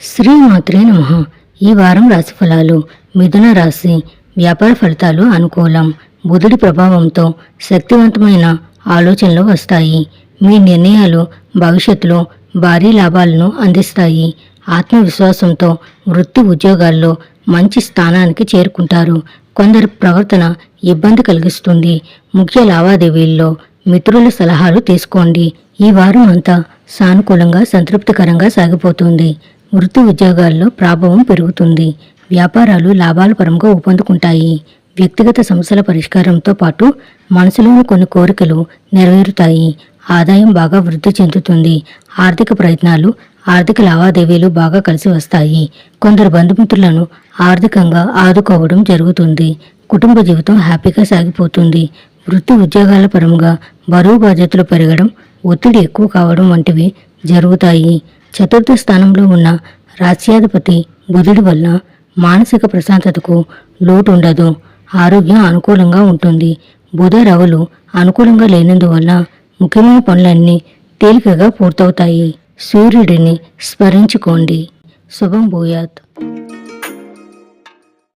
శ్రీమాత్రే నమ. ఈ వారం రాశి ఫలాలు మిథున రాశి వ్యాపార ఫలితాలు అనుకూలం. బుధుడి ప్రభావంతో శక్తివంతమైన ఆలోచనలు వస్తాయి. మీ నిర్ణయాలు భవిష్యత్తులో భారీ లాభాలను అందిస్తాయి. ఆత్మవిశ్వాసంతో వృత్తి ఉద్యోగాల్లో మంచి స్థానానికి చేరుకుంటారు. కొందరి ప్రవర్తన ఇబ్బంది కలిగిస్తుంది. ముఖ్య లావాదేవీల్లో మిత్రుల సలహాలు తీసుకోండి. ఈ వారం అంతా సానుకూలంగా సంతృప్తికరంగా సాగిపోతుంది. వృత్తి ఉద్యోగాల్లో ప్రభావం పెరుగుతుంది. వ్యాపారాలు లాభాల పరంగా ఊపందుకుంటాయి. వ్యక్తిగత సమస్యల పరిష్కారంతో పాటు మనసులోని కొన్ని కోరికలు నెరవేరుతాయి. ఆదాయం బాగా వృద్ధి చెందుతుంది. ఆర్థిక ప్రయత్నాలు ఆర్థిక లావాదేవీలు బాగా కలిసి వస్తాయి. కొందరు బంధుమిత్రులను ఆర్థికంగా ఆదుకోవడం జరుగుతుంది. కుటుంబ జీవితం హ్యాపీగా సాగిపోతుంది. వృత్తి ఉద్యోగాల పరంగా బరువు బాధ్యతలు పెరగడం ఒత్తిడి ఎక్కువ కావడం వంటివి జరుగుతాయి. చతుర్థ స్థానంలో ఉన్న రాజ్యాధిపతి బుధుడి వల్ల మానసిక ప్రశాంతతకు లోటు ఉండదు ఆరోగ్యం అనుకూలంగా ఉంటుంది. బుధ రవులు అనుకూలంగా లేనందువల్ల ముఖ్యమైన పనులన్నీ తేలికగా పూర్తవుతాయి. సూర్యుడిని స్మరించుకోండి. శుభం భూయాత్.